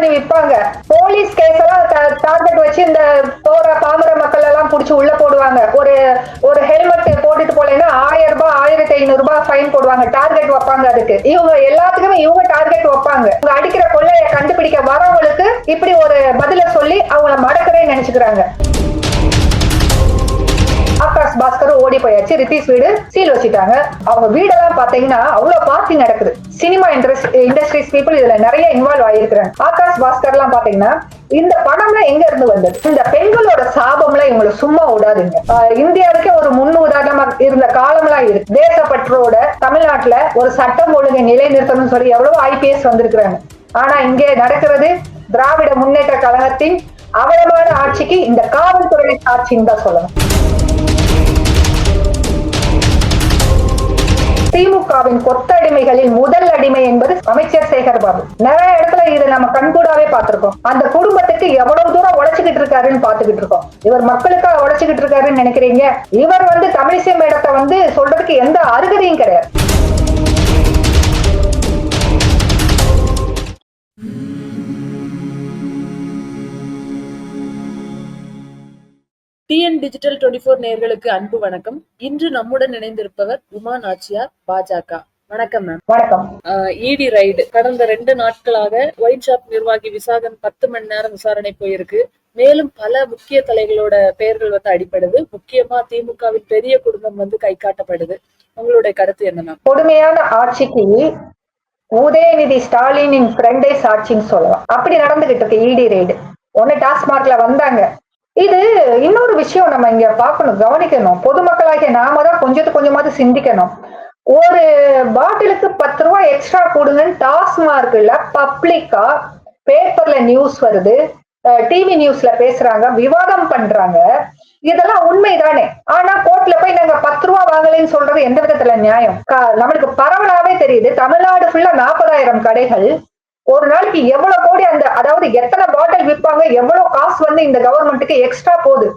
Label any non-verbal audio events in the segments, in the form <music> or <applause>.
பண்ணி விற்பாங்க. Police case எல்லாம் டார்கெட் வச்சு இந்த போற பாமர மக்கள் எல்லாம் புடிச்சு உள்ள போடுவாங்க. ஒரு ஒரு ஹெல்மெட் போட்டுட்டு போலேன்னா ஆயிரம் ரூபாய் ஆயிரத்தி ஐநூறு ரூபாய் ஃபைன் போடுவாங்க. டார்கெட் வைப்பாங்க அதுக்கு. இவங்க எல்லாத்துக்குமே இவங்க டார்கெட் வைப்பாங்க. இவங்க அடிக்கிற கொள்ளைய கண்டுபிடிக்க வரவங்களுக்கு இப்படி ஒரு பதில சொல்லி அவங்கள மடக்கிறேன்னு நினைச்சுக்கிறாங்க. பிரகாஷ் பாஸ்கரும் ஓடி போயாச்சு. ரித்தீஷ் வீடு சீல் வச்சுட்டாங்க. அவங்க வீடெல்லாம் பாத்தீங்கன்னா அவ்வளவு பார்ட்டி நடக்குது. சினிமா இண்டஸ்ட் இண்டஸ்ட்ரீஸ் பீப்புள் இதுல நிறைய இன்வால்வ் ஆயிருக்கிறாங்க ஆகாஷ் பாஸ்கர் எல்லாம் பாத்தீங்கன்னா இந்த படம்லாம் எங்க இருந்து வந்தது? இந்த பெண்களோட சாபம்லாம் இவங்களை சும்மா விடாதுங்க. இந்தியாவுக்கே ஒரு முன் உதாரணமா இருந்த காலம்லாம் இருக்கு தேசப்பற்றோட தமிழ்நாட்டுல ஒரு சட்டம் ஒழுங்கை நிலைநிறுத்தணும்னு சொல்லி எவ்வளவு ஐபிஎஸ் வந்திருக்கிறாங்க. ஆனா இங்கே நடக்கிறது திராவிட முன்னேற்ற கழகத்தின் அவலமான ஆட்சிக்கு இந்த காவல்துறை ஆட்சின்னு தான் சொல்லணும். திமுகவின் கொத்தடிமைகளில் முதல் அடிமை என்பது அமைச்சர் சேகர் பாபு நிறைய இடத்துல இதை நம்ம கண்கூடாவே பார்த்திருக்கோம். அந்த குடும்பத்துக்கு எவ்வளவு தூரம் உழைச்சுக்கிட்டு இருக்காருன்னு பாத்துக்கிட்டு இருக்கோம். இவர் மக்களுக்காக உழைச்சுக்கிட்டு இருக்காருன்னு நினைக்கிறீங்க? இவர் வந்து தமிழிசை மேடத்தை வந்து சொல்றதுக்கு எந்த அருகதையும் கிடையாது. டிஎன் டிஜிட்டல் டுவெண்ட்டி ஃபோர் நேர்களுக்கு அன்பு வணக்கம். இன்று நம்முடன் இணைந்திருப்பவர் உமா நாச்சியார் பாஜக. வணக்கம் மேம் வணக்கம். இடி ரைடு கடந்த ரெண்டு நாட்களாக ஒயின் ஷாப் நிர்வாகி விசாகன் பத்து மணி நேரம் விசாரணை போயிருக்கு. மேலும் பல முக்கிய தலைகளோட பெயர்கள் வந்து அடிப்படுது முக்கியமா திமுகவின் பெரிய குடும்பம் வந்து கை காட்டப்படுது. உங்களுடைய கருத்து என்ன மேம் கொடுமையான ஆட்சிக்கு உதயநிதி ஸ்டாலினின் ஃப்ரெண்டே சாட்சின்னு சொல்லலாம். அப்படி நடந்துகிட்டு இருக்கு இடி ரெய்டு ஒன்னு டாஸ்மார்க்ல வந்தாங்க. இது இன்னொரு விஷயம் நம்ம இங்க பார்க்கணும் கவனிக்கணும். பொதுமக்களாகிய நாம தான் கொஞ்சத்து கொஞ்சமாவது சிந்திக்கணும். ஒரு பாட்டிலுக்கு பத்து ரூபாய் எக்ஸ்ட்ரா கொடுங்கன்னு டாஸ்மார்க்ல பப்ளிக்கா பேப்பர்ல நியூஸ் வருது. டிவி நியூஸ்ல பேசுறாங்க விவாதம் பண்றாங்க. இதெல்லாம் உண்மைதானே. ஆனா கோர்ட்ல போய் நாங்க பத்து ரூபா வாங்கலைன்னு சொல்றது எந்த விதத்துல நியாயம்? நம்மளுக்கு பரவலாவே தெரியுது. தமிழ்நாடு ஃபுல்லா நாற்பதாயிரம் கடைகள். ஒரு நாளைக்கு எவ்வளவு கோடி அந்த அதாவது எத்தனை பாட்டில் விற்பாங்க எவ்வளவு காசு வந்து இந்த கவர்மெண்ட்டுக்கு எக்ஸ்ட்ரா போகுது?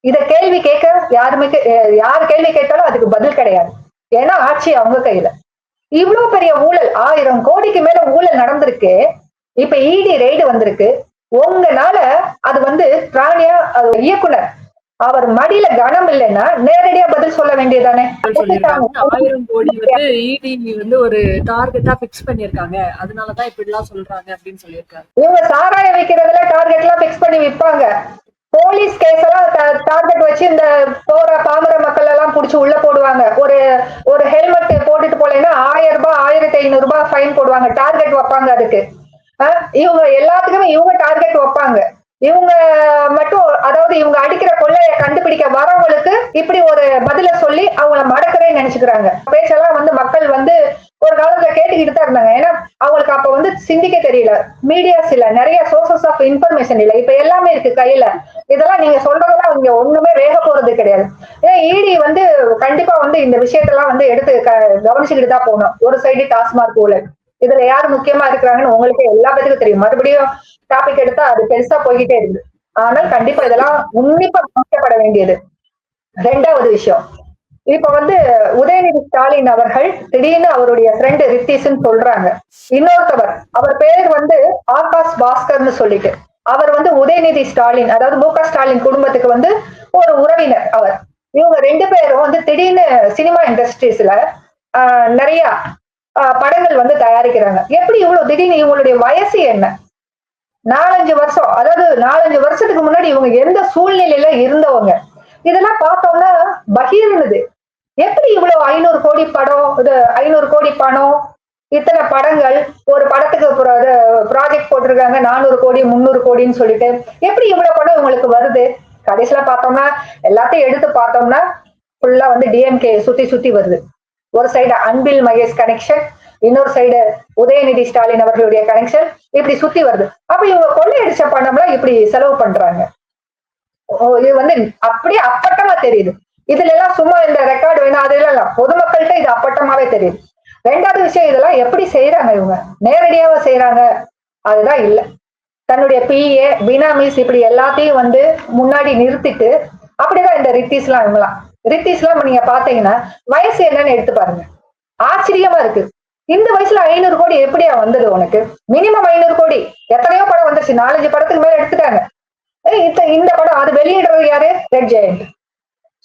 இத கேள்வி கேட்க யாருமே கே- யார் கேள்வி கேட்டாலும் அதுக்கு பதில் கிடையாது. ஏன்னா ஆட்சி அவங்க கையில. இவ்வளவு பெரிய ஊழல் ஆயிரம் கோடிக்கு மேல ஊழல் நடந்திருக்கு. இப்ப இடி ரெய்டு வந்திருக்கு. உங்கனால அது வந்து பிராணியா இயக்குனர் அவர் மடியில கனம் இல்லைன்னா நேரடியா பதில் சொல்ல வேண்டியதானே சொல்லியிருக்காங்க ஆயிரம் கோடி வந்து <laughs> இடி வந்து ஒரு டார்கெட்டா பிக்ஸ் பண்ணிருக்காங்க அதனாலதான் இப்படி எல்லாம் சொல்றாங்க அப்படின்னு சொல்லியிருக்காரு. இவங்க சாராயம் வைக்கிறதுல டார்கெட் எல்லாம் பிக்ஸ் பண்ணி விற்பாங்க. போலீஸ் கேஸ் எல்லாம் டார்கெட் வச்சு இந்த போற பாமர மக்கள் எல்லாம் புடிச்சு உள்ள போடுவாங்க. ஒரு ஒரு ஹெல்மெட் போட்டுட்டு போலேன்னா ஆயிரம் ரூபாய் ஆயிரத்தி ஐநூறு ரூபாய் ஃபைன் போடுவாங்க. டார்கெட் வைப்பாங்க அதுக்கு. இவங்க எல்லாத்துக்குமே இவங்க டார்கெட் வைப்பாங்க. இவங்க மட்டும் அதாவது இவங்க அடிக்கிற கொள்ளைய கண்டுபிடிக்க வரவங்களுக்கு இப்படி ஒரு பதில சொல்லி அவங்கள மடக்கிறேன்னு நினைச்சுக்கிறாங்க. பேச்செல்லாம் வந்து மக்கள் வந்து ஒரு காலத்துல கேட்டுக்கிட்டு தான் இருந்தாங்க. ஏன்னா அவங்களுக்கு அப்ப வந்து சிந்திக்க தெரியல. மீடியாஸ் இல்ல நிறைய சோர்சஸ் ஆஃப் இன்ஃபர்மேஷன் இல்ல. இப்ப எல்லாமே இருக்கு கையில. இதெல்லாம் நீங்க சொல்றதெல்லாம் இங்க ஒண்ணுமே வேக போறது கிடையாது. ஏன்னா இடி வந்து கண்டிப்பா வந்து இந்த விஷயத்தெல்லாம் வந்து எடுத்து க- கவனிச்சுக்கிட்டு தான் போகணும். ஒரு சைடு டாஸ்மார்க் ஊழல் இதுல யார் முக்கியமா இருக்கிறாங்கன்னு உங்களுக்கு எல்லா பேத்துக்கும் தெரியும். மறுபடியும் டாபிக் எடுத்தா அது பெருசா போய்கிட்டே இருக்கு ஆனால் கண்டிப்பா இதெல்லாம் உன்னிப்பா கவனிக்கப்பட வேண்டியது. ரெண்டாவது விஷயம். இப்ப வந்து உதயநிதி ஸ்டாலின் அவர்கள் திடீர்னு அவருடைய ஃப்ரெண்டு ரித்தீஷ்னு சொல்றாங்க. இன்னொருத்தவர் அவர் பேர் வந்து ஆகாஷ் பாஸ்கர்னு சொல்லிட்டு. அவர் வந்து உதயநிதி ஸ்டாலின் அதாவது மு ஸ்டாலின் குடும்பத்துக்கு வந்து ஒரு உறவினர் அவர். இவங்க ரெண்டு பேரும் வந்து திடீர்னு சினிமா இண்டஸ்ட்ரீஸ்ல நிறைய படங்கள் வந்து தயாரிக்கிறாங்க. எப்படி இவ்வளவு திடீர்னு இவங்களுடைய வயசு என்ன? நாலஞ்சு வருஷம். அதாவது நாலஞ்சு வருஷத்துக்கு முன்னாடி இவங்க எந்த சூழ்நிலையில இருந்தவங்க? இதெல்லாம் பார்த்தோம்னா பகிர்ந்தது. எப்படி இவ்வளவு ஐநூறு கோடி படம் இது ஐநூறு கோடி பணம் இத்தனை படங்கள் ஒரு படத்துக்கு ப்ராஜெக்ட் போட்டிருக்காங்க நானூறு கோடி முந்நூறு கோடின்னு சொல்லிட்டு. எப்படி இவ்வளவு படம் இவங்களுக்கு வருது? கடைசியில பார்த்தோம்னா எல்லாத்தையும் எடுத்து பார்த்தோம்னா ஃபுல்லா வந்து டிஎம்கே சுத்தி சுத்தி வருது. ஒரு சைடு அன்பில் மகேஷ் கனெக்ஷன் இன்னொரு சைடு உதயநிதி ஸ்டாலின் அவர்களுடைய கனெக்ஷன் இப்படி சுத்தி வருது. அப்ப இவங்க கொள்ளையடிச்ச பணம்லாம் இப்படி செலவு பண்றாங்க. ஓ, இது வந்து அப்படியே அப்பட்டமா தெரியுது. இதுல எல்லாம் சும்மா இந்த ரெக்கார்டு வேணும் அதெல்லாம் பொதுமக்கள்கிட்ட இது அப்பட்டமாவே தெரியுது. ரெண்டாவது விஷயம் இதெல்லாம் எப்படி செய்யறாங்க இவங்க? நேரடியாக செய்யறாங்க அதுதான் இல்லை. தன்னுடைய பிஏ பினாமிஸ் இப்படி எல்லாத்தையும் வந்து முன்னாடி நிறுத்திட்டு அப்படிதான் இந்த ரித்தீஸ்லாம் இவங்கலாம் எல்லாம் நீங்க பாத்தீங்கன்னா வயசு என்னன்னு எடுத்து பாருங்க. ஆச்சரியமா இருக்கு. இந்த வயசுல ஐநூறு கோடி எப்படியா வந்தது உனக்கு? மினிமம் ஐநூறு கோடி. எத்தனையோ படம் வந்துருச்சு நாலஞ்சு படத்துக்கு மேல எடுத்துட்டாங்க. இந்த இந்த படம் அது வெளியிடுறது யாரு? ரெட் ஜெயண்ட்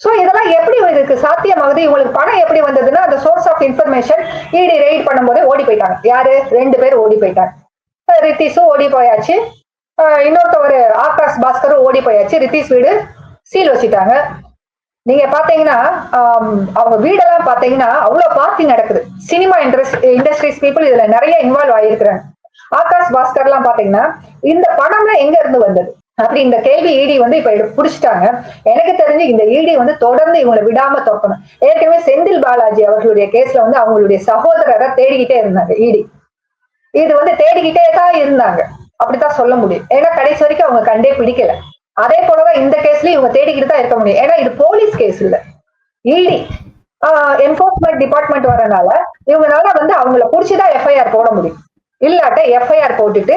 சோ இதெல்லாம் எப்படி இதுக்கு சாத்தியமாகுது? இவங்களுக்கு பணம் எப்படி வந்ததுன்னா அந்த source of information IT raid பண்ணும்போதே ஓடி போயிட்டாங்க. யாரு? ரெண்டு பேர் ஓடி போயிட்டாங்க. அஹ் ரித்தீஷும் ஓடி போயாச்சு. இன்னொருத்த இன்னொருத்தவர் ஆகாஷ் பாஸ்கரும் ஓடி போயாச்சு. ரித்தீஷ் வீடு சீல் வச்சுட்டாங்க. நீங்க பாத்தீங்கன்னா அவங்க வீடெல்லாம் பாத்தீங்கன்னா அவ்வளவு பார்ட்டி நடக்குது. சினிமா இண்டஸ்ட் இண்டஸ்ட்ரீஸ் பீப்புள் இதுல நிறைய இன்வால்வ் ஆயிருக்கிறாங்க. ஆகாஷ் பாஸ்கர் எல்லாம் பாத்தீங்கன்னா இந்த படம்லாம் எங்க இருந்து வந்தது? அப்படி இந்த கேள்வி ஈடி வந்து இப்ப புடிச்சிட்டாங்க. எனக்கு தெரிஞ்சு இந்த ஈடி வந்து தொடர்ந்து இவங்களை விடாம தோக்கணும். ஏற்கனவே செந்தில் பாலாஜி அவர்களுடைய கேஸ்ல வந்து அவங்களுடைய சகோதரரை தேடிக்கிட்டே இருந்தாங்க ஈடி இது வந்து தேடிக்கிட்டே தான் இருந்தாங்க. அப்படித்தான் சொல்ல முடியும். ஏன்னா கடைசி வரைக்கும் அவங்க கண்டே பிடிக்கல. அதே போலதான் இந்த கேஸ்லயும் இவங்க தேடிக்கிட்டு தான் இருக்க முடியும். ஏன்னா இது போலீஸ் கேஸ் இல்ல. இடி என்போர்ஸ்மெண்ட் டிபார்ட்மெண்ட் வரனால இவங்கனால வந்து அவங்கள புடிச்சுதான் எஃப்ஐஆர் போட முடியும். இல்லாட்ட எஃப்ஐஆர் போட்டுட்டு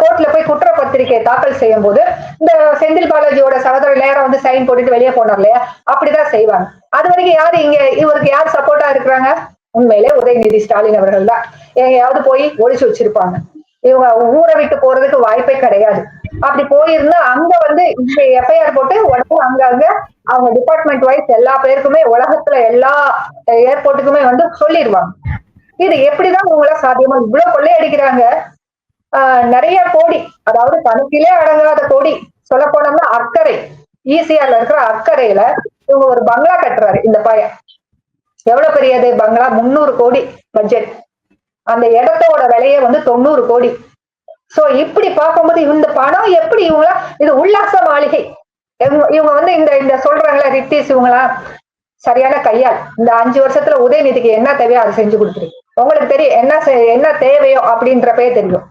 கோர்ட்ல போய் குற்றப்பத்திரிகை தாக்கல் செய்யும் போது இந்த செந்தில் பாலாஜியோட சகோதரர் நேரம் வந்து சைன் போட்டுட்டு வெளியே போனார் இல்லையா? அப்படிதான் செய்வாங்க. அது வரைக்கும் யாரு இங்க இவருக்கு யார் சப்போர்ட்டா இருக்கிறாங்க? உண்மையிலே உதயநிதி ஸ்டாலின் அவர்கள் தான். எங்கேயாவது போய் ஒழிச்சு வச்சிருப்பாங்க. இவங்க ஊரை விட்டு போறதுக்கு வாய்ப்பே கிடையாது. அப்படி போயிருந்தா அங்க வந்து எஃப்ஐஆர் போட்டு உடனே அங்க அங்க அவங்க டிபார்ட்மெண்ட் வைஸ் எல்லா பேருக்குமே உலகத்துல எல்லா ஏர்போர்ட்டுக்குமே வந்து சொல்லிடுவாங்க. இது எப்படிதான் உங்களால சாத்தியமா? இவ்வளவு கொள்ளையடிக்கிறாங்க. ஆஹ் நிறைய கோடி அதாவது கணக்கிலே அடங்காத கோடி சொல்ல போனோம்னா அக்கறை ஈசிஆர்ல இருக்கிற அக்கறையில இவங்க ஒரு பங்களா கட்டுறாரு இந்த பையன். எவ்வளவு பெரியது? பங்களா முந்நூறு கோடி பட்ஜெட் அந்த இடத்தோட விலையே வந்து தொண்ணூறு கோடி. சோ இப்படி பார்க்கும்போது இந்த படம் எப்படி இவங்கள இது உல்லாச மாளிகை. இவங்க இவங்க வந்து இந்த இந்த சொல்றாங்களா ரித்தீஸ் இவங்களாம் சரியான கையால். இந்த அஞ்சு வருஷத்துல உதயநிதிக்கு என்ன தேவையோ அதை செஞ்சு கொடுத்துருக்கு உங்களுக்கு தெரியும் என்ன என்ன தேவையோ அப்படின்றப்பே தெரியும்.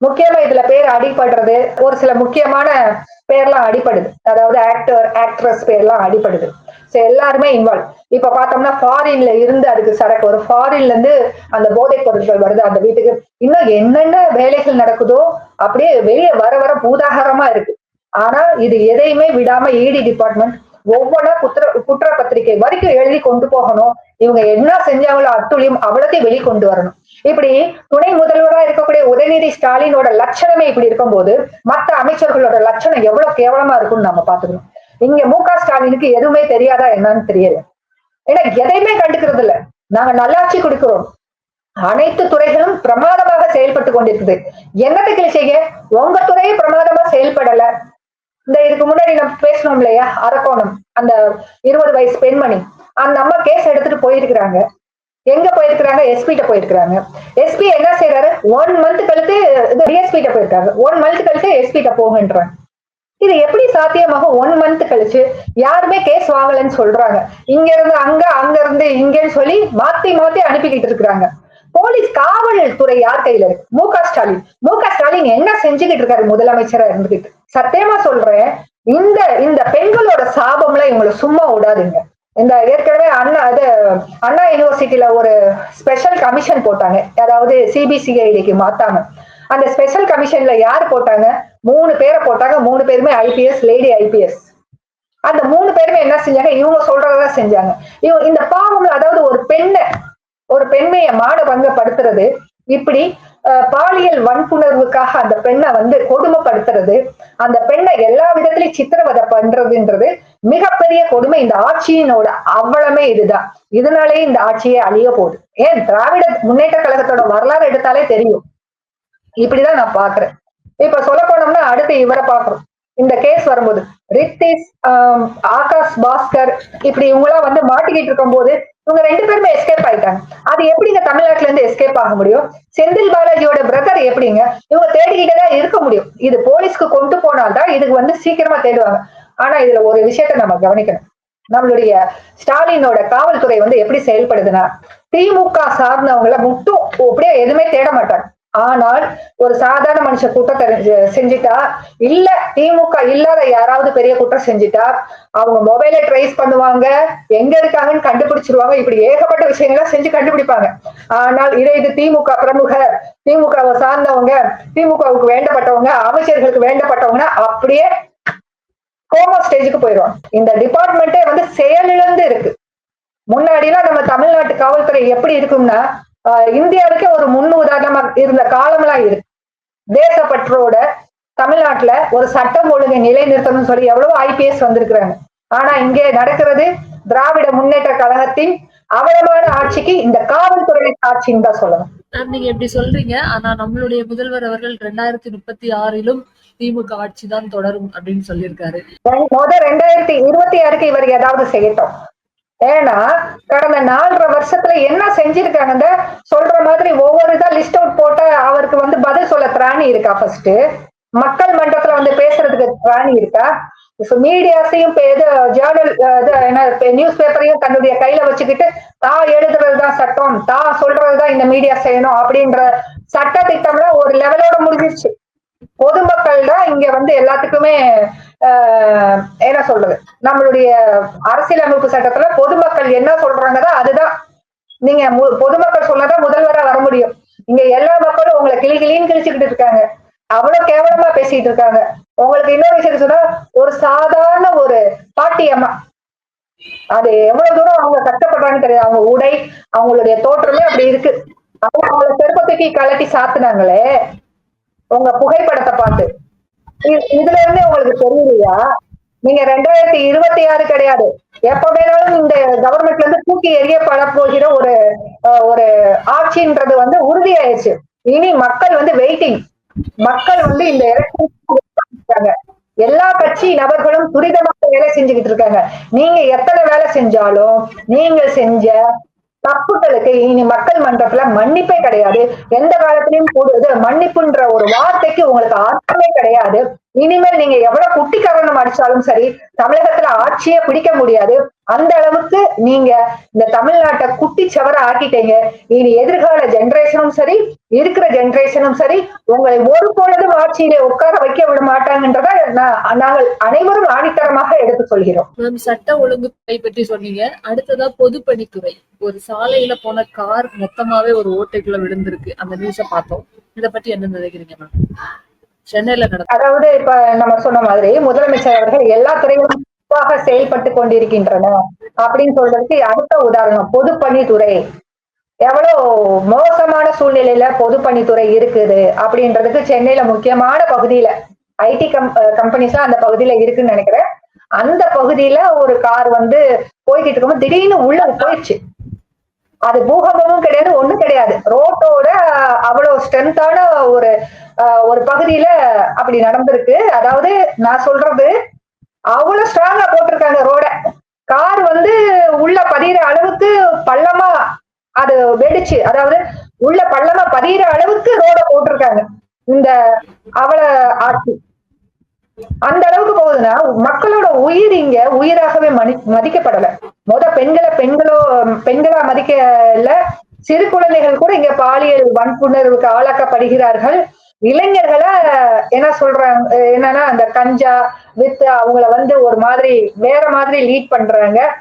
முக்கியமா இதுல பேர் அடிபடுறது ஒரு சில முக்கியமான பேர்லாம் அடிபடுது. அதாவது ஆக்டர் ஆக்ட்ரஸ் பேர்லாம் அடிபடுது. எல்லாருமே இன்வால்வ் இப்ப பார்த்தோம்னா ஃபாரின்ல இருந்து அதுக்கு சரக்கு ஒரு ஃபாரின்ல இருந்து அந்த போதைப் பொருட்கள் வருது அந்த வீட்டுக்கு. இன்னும் என்னென்ன வேலைகள் நடக்குதோ அப்படியே வெளியே வர வர பூதாகரமா இருக்கு. ஆனா இது எதையுமே விடாம இடி டிபார்ட்மெண்ட் ஒவ்வொன்றா குற்ற பத்திரிகை வரைக்கும் எழுதி கொண்டு போகணும். இவங்க என்ன செஞ்சாங்களோ அத்துளியும் அவ்வளோத்தையும் வெளிக்கொண்டு வரணும். இப்படி துணை முதல்வரா இருக்கக்கூடிய உதயநிதி ஸ்டாலினோட லட்சணமே இப்படி இருக்கும்போது மற்ற அமைச்சர்களோட லட்சணம் எவ்வளவு கேவலமா இருக்கும்னு நம்ம பாத்துக்கணும் இங்க மு க ஸ்டாலினுக்கு எதுவுமே தெரியாதா என்னன்னு தெரியல. ஏன்னா எதையுமே கண்டுக்கிறது இல்ல. நாங்க நல்லாட்சி கொடுக்கிறோம். அனைத்து துறைகளும் பிரமாதமாக செயல்பட்டு கொண்டிருக்குது. என்னத்துக்கு செய்ய? உங்க துறையே பிரமாதமா செயல்படல. இந்த இதுக்கு முன்னாடி நம்ம பேசணும் இல்லையா? அரக்கோணம். அந்த இருபது வயசு பெண்மணி. அந்த அம்மா கேஸ் எடுத்துட்டு போயிருக்கிறாங்க. எங்க போயிருக்கிறாங்க? எஸ்பி கிட்ட போயிருக்கிறாங்க. எஸ்பி என்ன செய்யறாரு ஒன் மந்த் கழித்து டிஎஸ்பி கிட்ட போயிருக்காங்க ஒன் மந்த் கழித்து எஸ்பி கிட்ட போகன்றாங்க இது எப்படி சாத்தியமாக ஒன் மந்த் கழிச்சு யாருமே கேஸ் வாங்கலன்னு சொல்றாங்க. இங்க இருந்து அங்க அங்க இருந்து இங்கன்னு சொல்லி மாத்தி மாத்தி அனுப்பிக்கிட்டு இருக்கிறாங்க. போலீஸ் காவல்துறை யார் கையில இருக்கு? மு க ஸ்டாலின். மு க ஸ்டாலின் என்ன செஞ்சுக்கிட்டு இருக்காரு? முதலமைச்சரா இருந்துகிட்டு. சத்தியமா சொல்றேன் இந்த இந்த பெண்களோட சாபம்லாம் இவங்களை சும்மா விடாதுங்க. இந்த ஏற்கனவே அண்ணா அது அண்ணா யூனிவர்சிட்டியில ஒரு ஸ்பெஷல் கமிஷன் போட்டாங்க. அதாவது சிபிசிஐடிக்கு மாத்தாம. அந்த ஸ்பெஷல் கமிஷன்ல யார் போட்டாங்க? மூணு பேரை போட்டாங்க. மூணு பேருமே ஐபிஎஸ் லேடி ஐபிஎஸ் அந்த மூணு பேருமே என்ன செஞ்சாங்க? இவங்க சொல்றதா செஞ்சாங்க. இவங்க இந்த பாவங்கள் அதாவது ஒரு பெண்ணை ஒரு பெண்மையை மானபங்கப்படுத்துறது இப்படி பாலியல் வன்புணர்வுக்காக அந்த பெண்ணை வந்து கொடுமைப்படுத்துறது அந்த பெண்ணை எல்லா விதத்திலையும் சித்திரவதை பண்றதுன்றது மிகப்பெரிய கொடுமை. இந்த ஆட்சியினோட அவ்வளமே இதுதான். இதனாலே இந்த ஆட்சியே அழிய போகுது. ஏன்? திராவிட முன்னேற்ற கழகத்தோட வரலாறு எடுத்தாலே தெரியும். இப்படிதான் நான் பாக்குறேன். இப்ப சொல்ல போனோம்னா அடுத்து இவரை பாக்குறோம் இந்த கேஸ் வரும்போது ரித்திஷ் ஆகாஷ் பாஸ்கர் இப்படி இவங்களா வந்து மாட்டிக்கிட்டு இருக்கும் போது இவங்க ரெண்டு பேருமே எஸ்கேப் ஆயிட்டாங்க. அது எப்படிங்க தமிழ்நாட்டுல இருந்து எஸ்கேப் ஆக முடியும்? செந்தில் பாலாஜியோட பிரதர் எப்படிங்க? இவங்க தேடிக்கிட்டே தான் இருக்க முடியும். இது போலீஸ்க்கு கொண்டு போனால்தான் இதுக்கு வந்து சீக்கிரமா தேடுவாங்க. ஆனா இதுல ஒரு விஷயத்த நம்ம கவனிக்கணும். நம்மளுடைய ஸ்டாலினோட காவல்துறை வந்து எப்படி செயல்படுதுன்னா திமுக சார்ந்தவங்களை மட்டும் அப்படியே எதுவுமே தேட மாட்டாங்க. ஆனால் ஒரு சாதாரண மனுஷ குற்றத்தை செஞ்சுட்டா இல்ல திமுக இல்லாத யாராவது பெரிய குற்றம் செஞ்சுட்டா அவங்க மொபைலை ட்ரேஸ் பண்ணுவாங்க எங்க இருக்காங்கன்னு கண்டுபிடிச்சிருவாங்க. இப்படி ஏகப்பட்ட விஷயங்களை செஞ்சு கண்டுபிடிப்பாங்க. ஆனால் இதே இது திமுக பிரமுகர் திமுகவை சார்ந்தவங்க திமுகவுக்கு வேண்டப்பட்டவங்க அமைச்சர்களுக்கு வேண்டப்பட்டவங்க அப்படியே கோமா ஸ்டேஜுக்கு போயிடுவாங்க. இந்த டிபார்ட்மெண்ட்டே வந்து செயலிழந்து இருக்கு. முன்னாடிலாம் நம்ம தமிழ்நாட்டு காவல்துறை எப்படி இருக்கும்னா இந்தியாவுக்கே ஒரு முன் உதாரணமா இருந்த காலம்லாம் இருக்கு. தேசப்பற்றோட தமிழ்நாட்டுல ஒரு சட்டம் ஒழுங்கை நிலைநிறுத்தணும்னு சொல்லி எவ்வளவு ஐபிஎஸ் வந்திருக்கிறாங்க. ஆனா இங்கே நடக்கிறது திராவிட முன்னேற்ற கழகத்தின் அவலமான ஆட்சிக்கு இந்த காவல்துறை ஆட்சின்னு தான் சொல்லணும். மேம் நீங்க இப்படி சொல்றீங்க. ஆனா நம்மளுடைய முதல்வர் அவர்கள் ரெண்டாயிரத்தி முப்பத்தி ஆறிலும் திமுக ஆட்சி தான் தொடரும் அப்படின்னு சொல்லியிருக்காரு. முத ரெண்டாயிரத்தி இருபத்தி ஆறுக்கு இவர் ஏதாவது செய்யட்டும். ஏன்னா கடந்த நாலரை வருஷத்துல என்ன செஞ்சிருக்காங்க சொல்ற மாதிரி ஒவ்வொரு இதா லிஸ்ட் அவுட் போட்ட அவருக்கு வந்து பதில் சொல்ல திராணி இருக்கா ஃபர்ஸ்ட் மக்கள் மன்றத்துல வந்து பேசுறதுக்கு திராணி இருக்கா? மீடியாஸையும் ஜேர்னல் என்ன நியூஸ் பேப்பரையும் தன்னுடைய கையில வச்சுக்கிட்டு தான் எழுதுறதுதான் சட்டம் தான் சொல்றதுதான் இந்த மீடியா செய்யணும் அப்படின்ற சட்ட திட்டம்லாம் ஒரு லெவலோட முடிஞ்சிருச்சு. பொதுமக்கள் தான் இங்க வந்து எல்லாத்துக்குமே ஆஹ், என்ன சொல்றது? நம்மளுடைய அரசியலமைப்பு சட்டத்துல பொதுமக்கள் என்ன சொல்றாங்கதோ அதுதான். நீங்க பொதுமக்கள் சொல்லதான் முதல்வரா வர முடியும். இங்க எல்லா மக்களும் உங்களை கிளி கிளின்னு கிழிச்சுக்கிட்டு இருக்காங்க. அவ்வளவு கேவலமா பேசிட்டு இருக்காங்க. உங்களுக்கு இன்னொரு விஷயம் சொன்னா ஒரு சாதாரண ஒரு பாட்டி அம்மா அது எவ்வளவு தூரம் அவங்க கஷ்டப்படுறாங்கன்னு தெரியாது. அவங்க உடை அவங்களுடைய தோற்றமே அப்படி இருக்கு. அவங்க அவங்கள செருப்பத்துக்கு கலட்டி சாத்துனாங்களே உங்க புகைப்படத்தை பார்த்து. இதுல இருந்து உங்களுக்கு தெரியலையா நீங்க ரெண்டாயிரத்தி இருபத்தி ஆறு கிடையாது. எப்ப வேணாலும் இந்த கவர்மெண்ட்ல இருந்து தூக்கி எறியப்பட போகிற ஒரு ஒரு ஆட்சின்றது வந்து உறுதியாயிருச்சு. இனி மக்கள் வந்து வெயிட்டிங் மக்கள் வந்து இந்த எலெக்ஷன் எல்லா கட்சி நபர்களும் துரிதமாக வேலை செஞ்சுக்கிட்டு இருக்காங்க. நீங்க எத்தனை வேலை செஞ்சாலும் நீங்க செஞ்ச தப்புகளுக்கு இனி மக்கள் மன்றத்துல மன்னிப்பே கிடையாது. எந்த காலத்திலயும் கூடுது. மன்னிப்புன்ற ஒரு வார்த்தைக்கு உங்களுக்கு அர்த்தமே கிடையாது. இனிமேல் நீங்க எவ்வளவு குட்டி குட்டிக்கரணம் அடிச்சாலும் சரி தமிழகத்துல ஆட்சியே பிடிக்க முடியாது. அந்த அளவுக்கு நீங்க இந்த தமிழ்நாட்டை குட்டி சவர ஆக்கிட்டீங்க. இனி எதிர்கால ஜெனரேஷனும் சரி இருக்கிற ஜெனரேஷனும் சரி உங்களை ஒரு பொழுதும் ஆட்சியிலே உட்கார வைக்க விட மாட்டாங்கன்றத நாங்கள் அனைவரும் ஆணித்தரமாக எடுத்து சொல்கிறோம் மேம் சட்ட ஒழுங்கு துறை பற்றி சொன்னீங்க. அடுத்ததா பொதுப்பணித்துறை. ஒரு சாலையில போன கார் மொத்தமாவே ஒரு ஓட்டைக்குள்ள விழுந்திருக்கு. அந்த நியூஸ பார்த்தோம். இத பத்தி என்ன நினைக்கிறீங்க மேம்? சென்னையில அதாவது இப்ப நம்ம சொன்ன மாதிரி முதலமைச்சர் அவர்கள் எல்லா துறைகளும் சிறப்பாக செயல்பட்டு கொண்டிருக்கின்றன. அப்படின்னு சொல்றதுக்கு அடுத்த உதாரணம் பொதுப்பணித்துறை. எவ்வளவு மோசமான சூழ்நிலையில பொதுப்பணித்துறை இருக்குது அப்படின்றதுக்கு சென்னையில முக்கியமான பகுதியில ஐடி கம் கம்பெனிஸ் அந்த பகுதியில இருக்குன்னு நினைக்கிறேன். அந்த பகுதியில ஒரு கார் வந்து போய்கிட்டு இருக்கும்போது திடீர்னு உள்ள போயிடுச்சு. அது பூகம்பமும் கிடையாது ஒண்ணும் கிடையாது. ரோட்டோட அவ்வளவு ஸ்ட்ரென்த்தான ஒரு ஒரு பகுதியில அப்படி நடந்திருக்கு. அதாவது நான் சொல்றது அவ்வளவு ஸ்ட்ராங்கா போட்டிருக்காங்க ரோட கார் வந்து உள்ள பதிகிற அளவுக்கு பள்ளமா அது வெடிச்சு அதாவது உள்ள பள்ளமா பதிகிற அளவுக்கு ரோட போட்டிருக்காங்க. இந்த அவல ஆட்சி. அந்த அளவுக்கு போகுதுன்னா மக்களோட உயிர் இங்க உயிராகவே மதி மதிக்கப்படல. முத பெண்களை பெண்களோ பெண்களா மதிக்கல. சிறு குழந்தைகள் கூட இங்க பாலியல் வன்புணர்வுக்கு ஆளாக்கப்படுகிறார்கள். இளைஞர்களை என்ன சொல்றாங்க என்னன்னா அந்த கஞ்சா வித்து அவங்கள வந்து ஒரு மாதிரி வேற மாதிரி லீட் பண்றாங்க.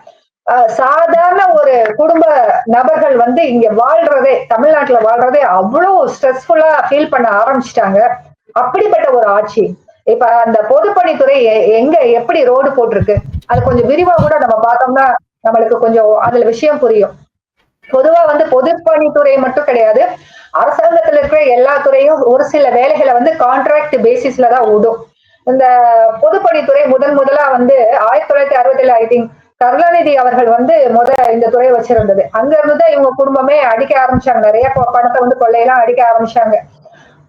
அஹ் சாதாரண ஒரு குடும்ப நபர்கள் வந்து இங்க வாழ்றதே தமிழ்நாட்டுல வாழ்றதே அவ்வளவு ஸ்ட்ரெஸ்ஃபுல்லா ஃபீல் பண்ண ஆரம்பிச்சிட்டாங்க. அப்படிப்பட்ட ஒரு ஆட்சி. இப்ப அந்த பொதுப்பணித்துறை எ- எங்க எப்படி ரோடு போட்டிருக்கு? அது கொஞ்சம் விரிவா கூட நம்ம பார்த்தோம்னா நம்மளுக்கு கொஞ்சம் அதுல விஷயம் புரியும். பொதுவா வந்து பொதுப்பணித்துறை மட்டும் கிடையாது. அரசாங்கத்துல இருக்கிற எல்லா துறையும் ஒரு சில வேலைகளை வந்து கான்ட்ராக்ட் பேசிஸ்ல தான் ஓடும். இந்த பொதுப்பணித்துறை முதன் முதலா வந்து ஆயிரத்தி தொள்ளாயிரத்தி அறுபத்தி ஐ திங்க் கருணாநிதி அவர்கள் வந்து முத இந்த துறையை வச்சிருந்தது. அங்க இருந்துதான் இவங்க குடும்பமே அடிக்க ஆரம்பிச்சாங்க. நிறைய பணத்தை வந்து கொள்ளையெல்லாம் அடிக்க ஆரம்பிச்சாங்க.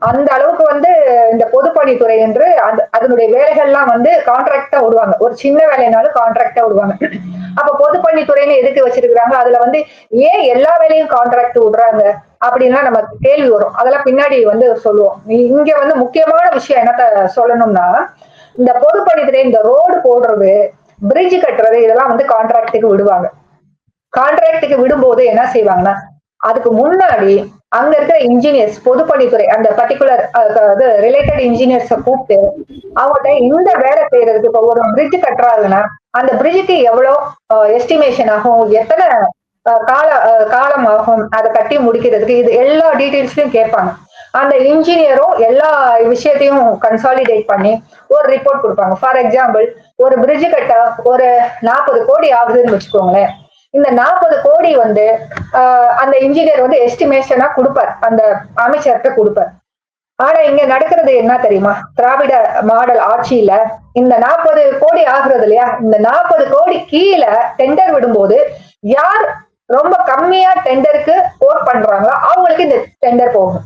அந்த அளவுக்கு வந்து இந்த பொதுப்பணித்துறை என்று அது அதனுடைய வேலைகள்லாம் வந்து கான்ட்ராக்டா விடுவாங்க. ஒரு சின்ன வேலைனாலும் கான்ட்ராக்டா விடுவாங்க. அப்ப பொதுப்பணித்துறைன்னு எதுக்கு வச்சிருக்கிறாங்க? அதுல வந்து ஏன் எல்லா வேலையும் கான்ட்ராக்ட் விடுறாங்க? அப்படின்னா நம்ம கேள்வி வரும். அதெல்லாம் பின்னாடி வந்து சொல்லுவோம். இங்க வந்து முக்கியமான விஷயம் என்னத்த சொல்லணும்னா இந்த பொதுப்பணித்துறை இந்த ரோடு போடுறது பிரிட்ஜ் கட்டுறது இதெல்லாம் வந்து கான்ட்ராக்டுக்கு விடுவாங்க. கான்ட்ராக்டுக்கு விடும்போது என்ன செய்வாங்கன்னா அதுக்கு முன்னாடி அங்க இருக்கிற இன்ஜினியர்ஸ் பொதுப்பணித்துறை அந்த பர்டிகுலர் அதாவது ரிலேட்டட் இன்ஜினியர்ஸ கூப்பிட்டு அவங்கள்ட்ட இந்த வேலை செய்யறதுக்கு இப்போ ஒரு பிரிட்ஜ் கட்டுறாங்கன்னா அந்த பிரிட்ஜுக்கு எவ்வளோ எஸ்டிமேஷன் ஆகும் எத்தனை கால காலம் ஆகும் அதை கட்டி முடிக்கிறதுக்கு இது எல்லா டீட்டெயில்ஸ்லையும் கேட்பாங்க. அந்த இன்ஜினியரும் எல்லா விஷயத்தையும் கன்சாலிடேட் பண்ணி ஒரு ரிப்போர்ட் கொடுப்பாங்க. ஃபார் எக்ஸாம்பிள் ஒரு பிரிட்ஜ் கட்ட ஒரு நாற்பது கோடி ஆகுதுன்னு வச்சுக்கோங்களேன். இந்த நாற்பது கோடி வந்து ஆஹ், அந்த இன்ஜினியர் வந்து எஸ்டிமேஷனா கொடுப்பார். அந்த அமைச்சர்கிட்ட கொடுப்பார். ஆனா இங்க நடக்கிறது என்ன தெரியுமா? திராவிட மாடல் ஆட்சியில இந்த நாற்பது கோடி ஆகுறது இல்லையா? இந்த நாற்பது கோடி கீழே டெண்டர் விடும்போது யார் ரொம்ப கம்மியா டெண்டருக்கு கோட் பண்றாங்களோ அவங்களுக்கு இந்த டெண்டர் போகும்.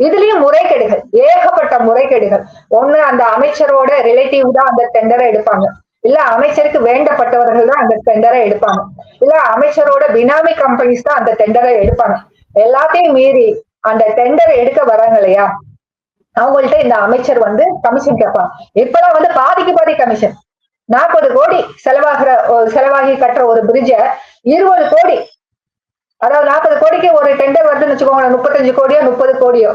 இதுலயும் முறைகேடுகள் ஏகப்பட்ட முறைகேடுகள். ஒண்ணு அந்த அமைச்சரோட ரிலேட்டிவ் தான் அந்த டெண்டரை எடுப்பாங்க. இல்ல அமைச்சருக்கு வேண்டப்பட்டவர்கள் தான் அந்த டெண்டரை எடுப்பாங்க. இல்ல அமைச்சரோட பினாமி கம்பெனிஸ் தான் அந்த டெண்டரை எடுப்பாங்க. எல்லாத்தையும் மீறி அந்த டெண்டர் எடுக்க வராங்க இல்லையா? அவங்கள்ட்ட இந்த அமைச்சர் வந்து கமிஷன் கேட்பாங்க. இப்பெல்லாம் வந்து பாதிக்கு பாதி கமிஷன் நாற்பது கோடி செலவாகிற செலவாகி கட்டுற ஒரு பிரிட்ஜ இருபது கோடி. அதாவது நாற்பது கோடிக்கு ஒரு டெண்டர் வருதுன்னு வச்சுக்கோங்களேன் முப்பத்தஞ்சு கோடியோ முப்பது கோடியோ.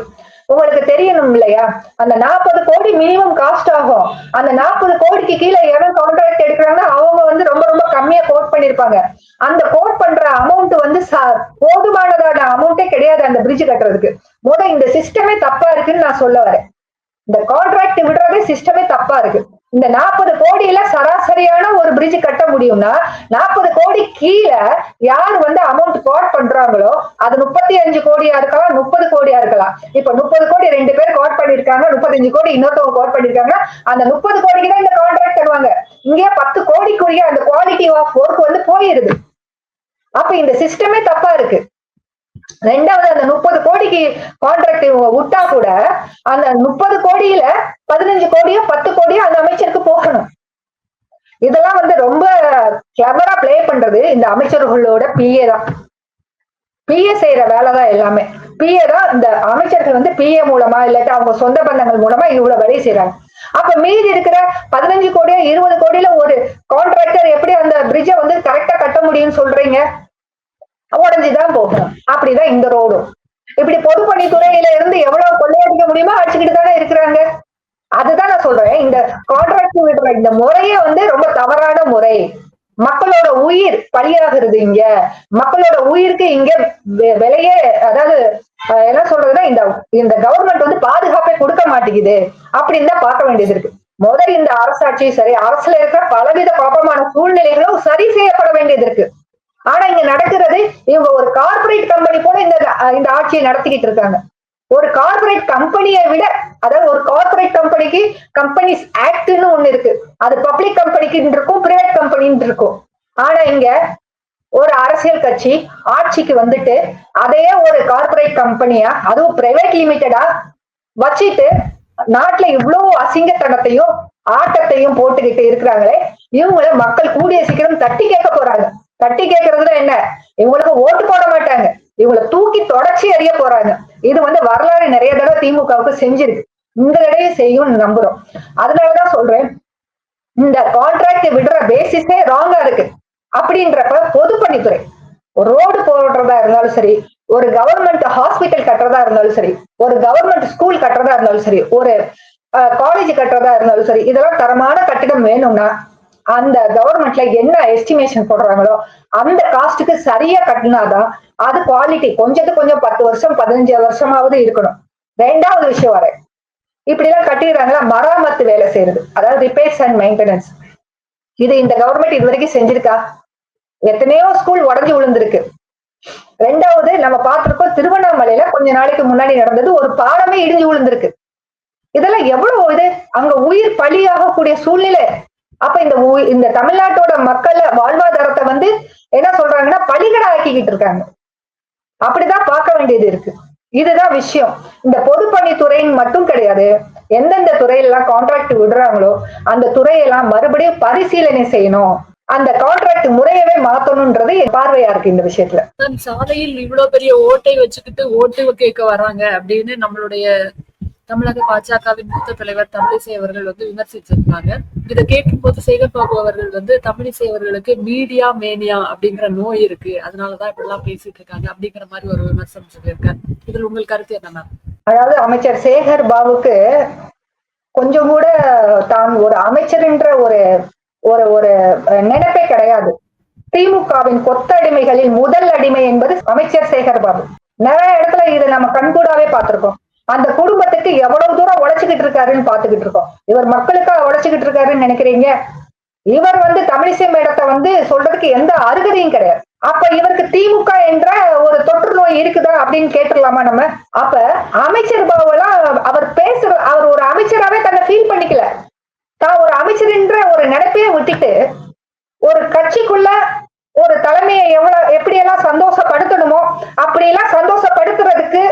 உங்களுக்கு தெரியணும் இல்லையா? அந்த நாற்பது கோடி மினிமம் காஸ்ட் ஆகும். அந்த நாற்பது கோடிக்கு கீழே எவன் கான்ட்ராக்ட் எடுக்கிறாங்கன்னா அவங்க வந்து ரொம்ப ரொம்ப கம்மியா கோட் பண்ணிருப்பாங்க அந்த கோட் பண்ற அமௌண்ட் வந்து போதுமானதான அமௌண்ட்டே கிடையாது அந்த பிரிட்ஜ் கட்டுறதுக்கு. முத இந்த சிஸ்டமே தப்பா இருக்குன்னு நான் சொல்ல வரேன். இந்த கான்ட்ராக்ட் விடுறதே சிஸ்டமே தப்பா இருக்கு. இந்த நாற்பது கோடியில சராசரியான ஒரு பிரிட்ஜ் கட்ட முடியும்னா நாற்பது கோடி கீழே யார் வந்து அமௌண்ட் கோட் பண்றாங்களோ அது முப்பத்தி அஞ்சு கோடியா இருக்கலாம் முப்பது கோடியா இருக்கலாம். இப்ப முப்பது கோடி ரெண்டு பேர் கோட் பண்ணிருக்காங்க முப்பத்தஞ்சு கோடி இன்னொருத்தவங்க கோட் பண்ணிருக்காங்க அந்த முப்பது கோடிக்கு தான் இந்த கான்ட்ராக்ட் தருவாங்க. இங்கே பத்து கோடிக்குரிய அந்த குவாலிட்டி ஆஃப் ஒர்க் வந்து போயிருது. அப்ப இந்த சிஸ்டமே தப்பா இருக்கு. ரெண்டாவது அந்த முப்பது கோடிக்கு கான்ட்ராக்ட் இவங்க விட்டா கூட அந்த முப்பது கோடியில பதினஞ்சு கோடியோ பத்து கோடியோ அந்த அமைச்சருக்கு போகணும். இதெல்லாம் வந்து ரொம்ப கிளவரா ப்ளே பண்றது இந்த அமைச்சர்களோட பிஏ தான். பிஏ செய்யற வேலை தான் எல்லாமே. பிஏ தான் இந்த அமைச்சர்கள் வந்து பிஏ மூலமா இல்லாட்டி அவங்க சொந்த பந்தங்கள் மூலமா இவ்வளவு வேலையை செய்யறாங்க அப்ப மீதி இருக்கிற பதினஞ்சு கோடியோ இருபது கோடியில ஒரு கான்ட்ராக்டர் எப்படி அந்த பிரிட்ஜ வந்து கரெக்டா கட்ட முடியும்னு சொல்றீங்க? உடஞ்சுதான் போகணும். அப்படிதான் இந்த ரோடும் இப்படி பொதுப்பணித்துறையில இருந்து எவ்வளவு கொள்ளையடிக்க முடியுமோ அடிச்சுக்கிட்டு தானே இருக்கிறாங்க. அதுதான் நான் சொல்றேன். இந்த கான்ட்ராக்ட் விடுற இந்த முறையே வந்து ரொம்ப தவறான முறை. மக்களோட உயிர் பலியாகிறது இங்க. மக்களோட உயிருக்கு இங்க வெ- விலையே அதாவது என்ன சொல்றதுன்னா இந்த இந்த கவர்மெண்ட் வந்து பாதுகாப்பே கொடுக்க மாட்டேங்குது. அப்படின்னு தான் பார்க்க வேண்டியது இருக்கு. முதல் இந்த அரசாட்சி சரி அரசுல இருக்கிற பலவித குழப்பமான சூழ்நிலைகளும் சரி செய்யப்பட வேண்டியது இருக்கு. ஆனா இங்க நடக்கிறது இவங்க ஒரு கார்ப்பரேட் கம்பெனி போல இந்த இந்த ஆட்சியை நடத்திக்கிட்டு இருக்காங்க. ஒரு கார்ப்பரேட் கம்பெனியை விட அதாவது ஒரு கார்ப்பரேட் கம்பெனிக்கு கம்பெனிஸ் ஆக்ட்னு ஒண்ணு இருக்கு. அது பப்ளிக் கம்பெனிக்கு இருக்கும் பிரைவேட் கம்பெனின்னு இருக்கும். ஆனா இங்க ஒரு அரசியல் கட்சி ஆட்சிக்கு வந்துட்டு அதையே ஒரு கார்ப்பரேட் கம்பெனியா அதுவும் பிரைவேட் லிமிட்டடா வச்சிட்டு நாட்டுல இவ்வளவு அசிங்கத்தனத்தையும் ஆட்டத்தையும் போட்டுக்கிட்டு இருக்கிறாங்களே இவங்கள மக்கள் கூடிய சீக்கிரம் தட்டி கேட்க போறாங்க. தட்டி கேட்கறதுல என்ன? இவங்களுக்கு ஓட்டு போட மாட்டாங்க. இவங்களை தூக்கி தொடச்சி அறிய போறாங்க. இது வந்து வரலாறு நிறைய தடவை திமுகவுக்கு செஞ்சிருக்கு. இந்த தடவை செய்யும் நம்புறோம். அதனாலதான் சொல்றேன் இந்த கான்ட்ராக்ட் விடுற பேசிஸே ராங்கா இருக்கு. அப்படின்றப்ப பொதுப்பணித்துறை ஒரு ரோடு போடுறதா இருந்தாலும் சரி ஒரு கவர்மெண்ட் ஹாஸ்பிட்டல் கட்டுறதா இருந்தாலும் சரி ஒரு கவர்மெண்ட் ஸ்கூல் கட்டுறதா இருந்தாலும் சரி ஒரு காலேஜ் கட்டுறதா இருந்தாலும் சரி இதெல்லாம் தரமான கட்டிடம் வேணும்னா அந்த கவர்மெண்ட்ல என்ன எஸ்டிமேஷன் போடுறாங்களோ அந்த காஸ்ட்டுக்கு சரியா கட்டினாதான் அது குவாலிட்டி கொஞ்சத்துக்கு கொஞ்சம் பத்து வருஷம் பதினஞ்சு வருஷமாவது இருக்கணும். ரெண்டாவது விஷயம் வர இப்படி எல்லாம் கட்டிடுறாங்களா? மராமத்து வேலை செய்யறது. அதாவது ரிப்பேர்ஸ் அண்ட் மெயின்டெனன்ஸ் இது இந்த கவர்மெண்ட் இது வரைக்கும் செஞ்சிருக்கா? எத்தனையோ ஸ்கூல் உடஞ்சி விழுந்திருக்கு. ரெண்டாவது நம்ம பார்த்திருக்கோம் திருவண்ணாமலையில கொஞ்ச நாளைக்கு முன்னாடி நடந்தது ஒரு பாலமே இடிஞ்சு விழுந்திருக்கு. இதெல்லாம் எவ்வளவு இது? அங்க உயிர் பலியாகக்கூடிய சூழ்நிலை. அப்ப இந்த இந்த தமிழ்நாட்டோட மக்கள் வாழ்வாதாரத்தை வந்து என்ன சொல்றாங்கன்னா பலிகடா ஆக்கிக்கிட்டு இருக்காங்க. அப்படிதான் பார்க்க வேண்டியது இருக்கு. இதுதான் விஷயம். இந்த பொதுப்பணித்துறைன்னு மட்டும் கிடையாது. எந்தெந்த துறையெல்லாம் கான்ட்ராக்ட் விடுறாங்களோ அந்த துறையெல்லாம் மறுபடியும் பரிசீலனை செய்யணும். அந்த கான்ட்ராக்ட் முறையவே மாத்தணும்ன்றது என் பார்வையா இருக்கு இந்த விஷயத்துல. சாலையில் இவ்வளவு பெரிய ஓட்டை வச்சுக்கிட்டு ஓட்டு கேட்க வராங்க அப்படின்னு நம்மளுடைய தமிழக பாஜகவின் மூத்த தலைவர் தமிழிசை அவர்கள் வந்து விமர்சிச்சிருந்தாங்க. இதை கேட்கும் போது சேகர் பாபு அவர்கள் வந்து தமிழிசை அவர்களுக்கு மீடியா மேனியா அப்படிங்கிற நோய் இருக்கு. அதனாலதான் இப்படி எல்லாம் பேசிட்டு இருக்காங்க அப்படிங்கிற மாதிரி ஒரு விமர்சனம் சொல்லியிருக்காரு. இதில் உங்கள் கருத்து என்ன மேம்? அதாவது அமைச்சர் சேகர் பாபுக்கு கொஞ்சம் கூட தான் ஒரு அமைச்சர்ன்ற ஒரு ஒரு ஒரு நினைப்பே கிடையாது. திமுகவின் கொத்தடிமைகளில் முதல் அடிமை என்பது அமைச்சர் சேகர் பாபு நிறைய இடத்துல இதை நம்ம கண்கூடாவே பார்த்திருக்கோம். அந்த குடும்பத்துக்கு எவ்வளவு தூரம் உழைச்சுக்கிட்டு இருக்காருன்னு பார்த்துக்கிட்டு இருக்கோம். இவர் மக்களுக்காக உழைச்சுக்கிட்டு இருக்காருன்னு நினைக்கிறீங்க? இவர் வந்து தமிழிசை மேடத்தை வந்து சொல்றதுக்கு எந்த அருகதையும் கிடையாது. அப்ப இவருக்கு திமுக என்ற ஒரு தொற்று நோய் இருக்குதா அப்படின்னு கேட்டுடலாமா நம்ம? அப்ப அமைச்சர் பாபுலாம் அவர் பேசுற அவர் ஒரு அமைச்சராவே தன்னை ஃபீல் பண்ணிக்கல. தான் ஒரு அமைச்சர் என்ற ஒரு நினைப்பையே விட்டுட்டு ஒரு கட்சிக்குள்ள ஒரு தலைமையை எவ்வளவு எப்படியெல்லாம் சந்தோஷப்படுத்தணுமோ அப்படியெல்லாம் சந்தோஷப்படுத்துறதுக்கு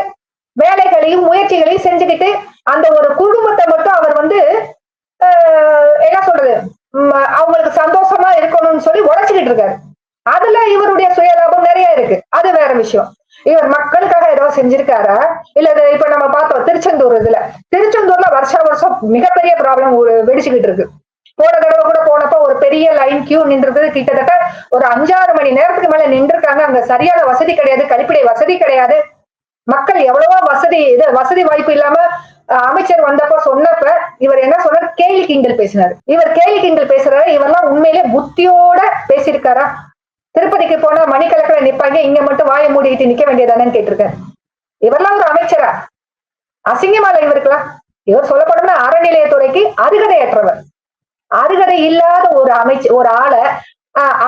வேலைகளையும் முயற்சிகளையும் செஞ்சுக்கிட்டு அந்த ஒரு குடும்பத்தை மட்டும் அவர் வந்து ஆஹ், என்ன சொல்றது உம், அவங்களுக்கு சந்தோஷமா இருக்கணும்னு சொல்லி உழைச்சிக்கிட்டு இருக்காரு அதுல இவருடைய சுயலாபம் நிறைய இருக்கு அது வேற விஷயம் இவர் மக்களுக்காக ஏதோ செஞ்சிருக்காரா இல்ல இது இப்ப நம்ம பார்த்தோம் திருச்செந்தூர் இதுல திருச்செந்தூர்ல வருஷா வருஷம் மிகப்பெரிய ப்ராப்ளம் இருக்கு. போன தடவை கூட போனப்ப ஒரு பெரிய லைன் கியூ நின்றது. கிட்டத்தட்ட ஒரு அஞ்சாறு மணி நேரத்துக்கு மேல நின்றுருக்காங்க. அங்க சரியான வசதி கிடையாது. கழிப்பிடை வசதி கிடையாது. மக்கள் எவ்வளவோ வசதி இது வசதி வாய்ப்பு இல்லாம அமைச்சர் வந்தப்ப சொன்னப்ப இவர் என்ன சொன்னார்? கேலி கிண்டல் பேசினார். இவர் கேலி கிண்டல் பேசுறாரு. இவரெல்லாம் உண்மையிலே புத்தியோட பேசியிருக்காரா? திருப்பதிக்கு போனா மணிக்கணக்கில் நிப்பாங்க. இங்க மட்டும் வாயை மூடிக்கிட்டு நிக்க வேண்டியதானேன்னு கேட்டிருக்காரு. இவரெல்லாம் ஒரு அமைச்சரா? அசிங்கமால இவருக்கலாம் இவர் சொல்லப்படும்னா அறநிலையத்துறைக்கு அருகதையற்றவர். அருகதை இல்லாத ஒரு அமைச்சு ஒரு ஆளை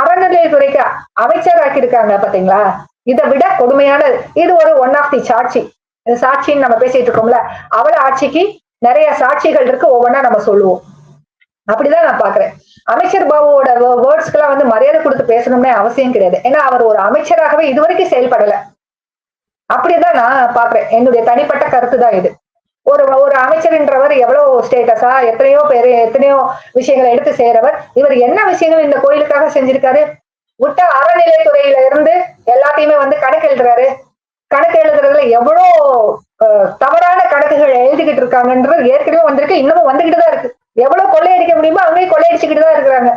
அறநிலையத்துறைக்கு அமைச்சராக்கி இருக்காங்க பாத்தீங்களா இதை விட கொடுமையான இது ஒரு ஒன் ஆஃப் தி சாட்சி. இது சாட்சின்னு நம்ம பேசிட்டு இருக்கோம்ல அவள ஆட்சிக்கு நிறைய சாட்சிகள் இருக்கு ஒவ்வொன்றா நம்ம சொல்லுவோம். அப்படிதான் நான் பாக்குறேன் அமைச்சர் பாபுவோட வேர்ட்ஸ்க்கெல்லாம் வந்து மரியாதை கொடுத்து பேசணும்னே அவசியம் கிடையாது. ஏன்னா அவர் ஒரு அமைச்சராகவே இதுவரைக்கும் செயல்படல. அப்படிதான் நான் பாக்குறேன் என்னுடைய தனிப்பட்ட கருத்து தான் இது. ஒரு ஒரு அமைச்சர்ன்றவர் எவ்வளவு ஸ்டேட்டஸா எத்தனையோ பேர் எத்தனையோ விஷயங்களை எடுத்து செய்யறவர். இவர் என்ன விஷயங்கள் இந்த கோயிலுக்காக செஞ்சிருக்காரு? விட்ட அறநிலைத்துறையில இருந்து எல்லாத்தையுமே வந்து கணக்கு எழுதுறாரு. கணக்கு எழுதுறதுல எவ்வளோ தவறான கணக்குகள் எழுதிக்கிட்டு இருக்காங்கன்றது ஏற்கனவே வந்திருக்கு. இன்னமும் வந்துகிட்டு தான் இருக்கு. எவ்வளவு கொள்ளையடிக்க முடியுமோ அங்கேயும் கொள்ளையடிச்சுக்கிட்டு தான் இருக்கிறாங்க.